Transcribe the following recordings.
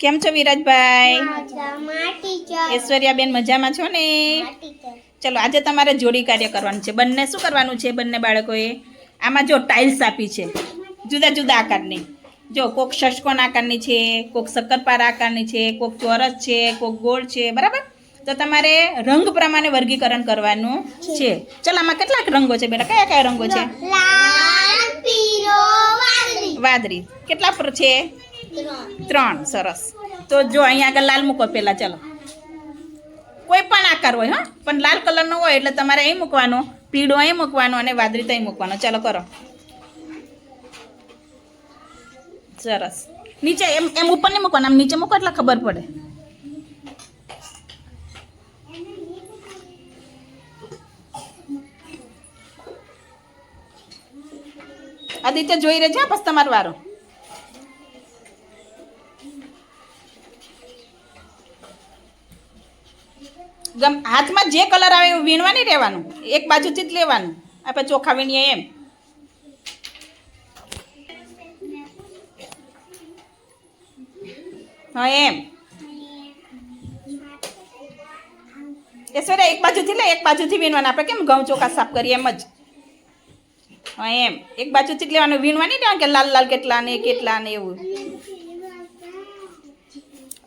કેમ છો વિરાજભાઈ? ઐશ્વર્યાબેન મજામાં છો ને? ચલો આજે તમારે જોડી કાર્ય કરવાનું છે. બંને શું કરવાનું છે બંને બાળકોએ? આમાં જો ટાઇલ્સ આપી છે. જુદા જુદા આકારની. જો કોક ષષ્કોણ આકારની છે કોક શક્કરપારા આકારની છે કોક ચોરસ છે કોક ગોળ છે બરાબર? તો તમારે રંગ પ્રમાણે વર્ગીકરણ કરવાનું છે. ચલો આમાં કેટલાક રંગો છે બેટા? કયા કયા રંગો છે? વાદળી. વાદળી. કેટલા પર છે? ત્રણ, સરસ. તો જો અહીંયા આગળ લાલ મૂકો પહેલાં ચાલો. કોઈ પણ આકાર હોય, હા. પણ લાલ કલરનો હોય એટલે તમારે અહીં મૂકવાનો, પીળો અહીં મૂકવાનો અને વાદળી ત્યાં મૂકવાનો. ચાલો કરો. સરસ. નીચે એમ એમ ઉપર નહીં મૂકવાનું, આમ નીચે મૂકો એટલે ખબર પડે. આદિત્ય જોઈ રહેજે પછી તમારો વારો. ગમ હાથમાં જે કલર આવે એવું વીણવા નહીં રહેવાનું. એક બાજુથી જ લેવાનું. આપણે ચોખા વીણીએ એમ. હા, એમ. ઐશ્વર્યા, એક બાજુથી લે, એક બાજુથી વીણવાના. આપણે કેમ ઘઉં ચોખા સાફ કરીએ એમ જ? હા, એમ. એક બાજુથી જ લેવાનું. વીણવા નહીં લેવાનું કે લાલ લાલ કેટલા ને કેટલા ને એવું.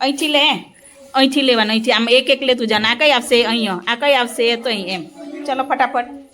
અહીંથી લે અહીંથી લેવાનું, અહીંથી આમ એક એક લેતું જાને આ કઈ આવશે, અહીંયા. આ કઈ આવશે તો અહીં એમ. ચલો, ફટાફટ.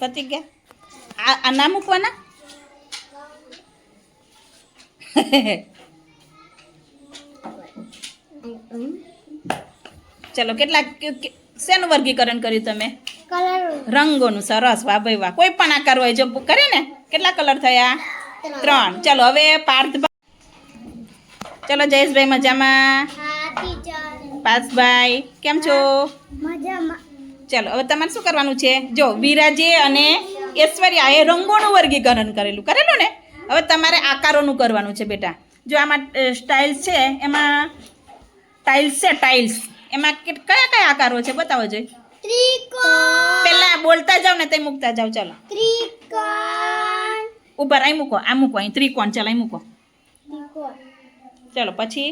પતી ગયા? આ ના મૂકવાના? ચલો કેટલા શેનું વર્ગીકરણ કર્યું તમે? રંગોનું સરસ વાહ ભાઈ વાહ. કોઈ પણ આકાર હોય જો કરે ને? કેટલા કલર થયા? ત્રણ. ચલો હવે પાર્થ ચલો જયેશભાઈ મજામાં? પાર્થભાઈ કેમ છો? મજામાં. ચલો હવે તમારે શું કરવાનું છે? જો વિરાજે અને ઐશ્વર્યાએ રંગોનું વર્ગીકરણ કરેલું. કરેલું ને? હવે તમારે આકારોનું કરવાનું છે બેટા. જો આમાં સ્ટાઇલ્સ છે એમાં ટાઇલ્સ છે ટાઇલ્સ એમાં કયા કયા આકારો છે બતાવો જોઈએ પેલા પહેલા બોલતા જાવ ને તે મૂકતા જાઓ ચાલો. ત્રિકોણ. ઉપર અહીં મૂકો આ મૂકો અહીં ત્રિકોણ ચાલો અહીં મૂકો. ચાલો પછી?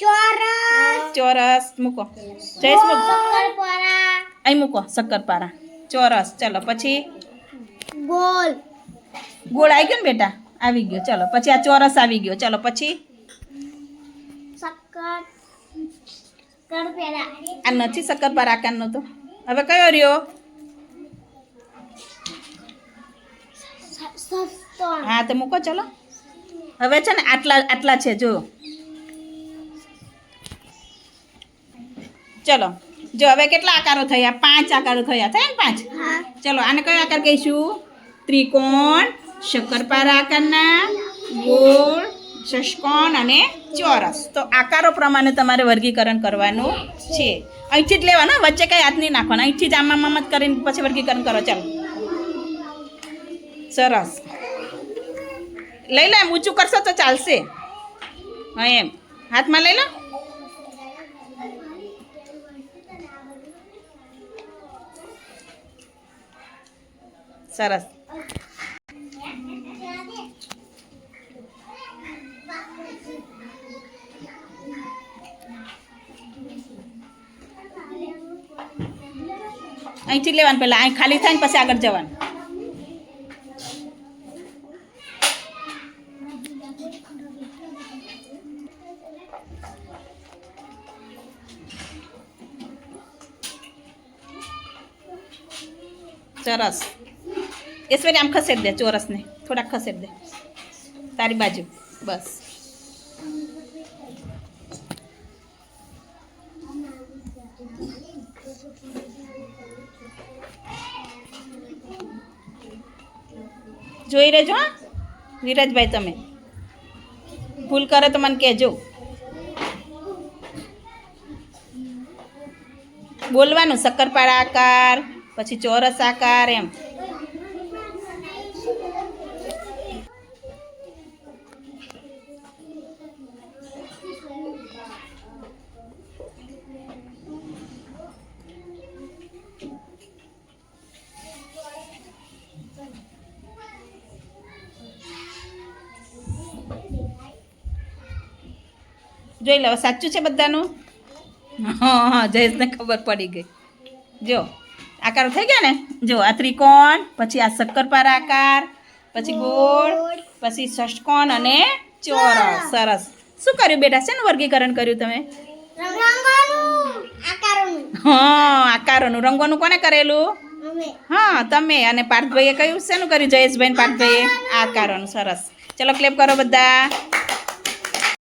ચોરસ. ચોરસ મૂકો. જયેશ મૂકો. અહીં મૂકો શક્કરપારા. ચોરસ. ચલો પછી? ગોલ ગોળ આવી ગયો ને બેટા? આવી ગયો. ચલો પછી આ ચોરસ આવી ગયો. ચલો પછી? આ નથી શક્કરપારા આકારનો તો. હવે કયો રહ્યો? હા તો મૂકો ચલો. હવે છે ને આટલા આટલા છે જો. ચલો. જો હવે કેટલા આકારો થયા? પાંચ આકારો થયા. થયા ને પાંચ? હા. ચલો આને કયો આકાર કહીશું? ત્રિકોણ શક્કરપારા આકારના ગોળ ષષ્કોણ અને ચોરસ. તો આકારો પ્રમાણે તમારે વર્ગીકરણ કરવાનું છે. અહીંથી જ લેવાનું વચ્ચે કંઈ હાથ નહીં નાખવાનું. અહીંથી જ આમ આમ આમ જ કરીને પછી વર્ગીકરણ કરો. ચાલો. સરસ. લઈ લો એમ ઊંચું કરશો તો ચાલશે. હા એમ. હાથમાં લઈ લો. સરસ. અહીંથી લેવાનું પહેલાં. અહીં ખાલી થાય ને પછી આગળ જવાનું. સરસ. ઈશ્વરી આમ ખસેડ દે ચોરસને થોડાક ખસેડ દે તારી બાજુ બસ જોઈ રહેજો, હા? વિરાજભાઈ તમે. ભૂલ કરે તો મને કહેજો. બોલવાનું, શક્કરપાળા આકાર, પછી ચોરસ આકાર, એમ. જોઈ લો સાચું છે બધાનું? હા હા જયેશને ખબર પડી ગઈ. જો આકાર થઈ ગયા ને? જો આ ત્રિકોણ પછી આ શક્કરપારા આકાર પછી ગોળ પછી ષષ્ટકોણ અને ચોરસ. સરસ. શું કર્યું બેટા? શેનું વર્ગીકરણ કર્યું તમે? હા આકારોનું. રંગોનું કોને કરેલું? હા તમે. અને પાર્થભાઈએ કયું? શેનું કર્યું? જયેશભાઈ પાર્થભાઈએ? આકારોનું. સરસ. ચલો ક્લેપ કરો બધા.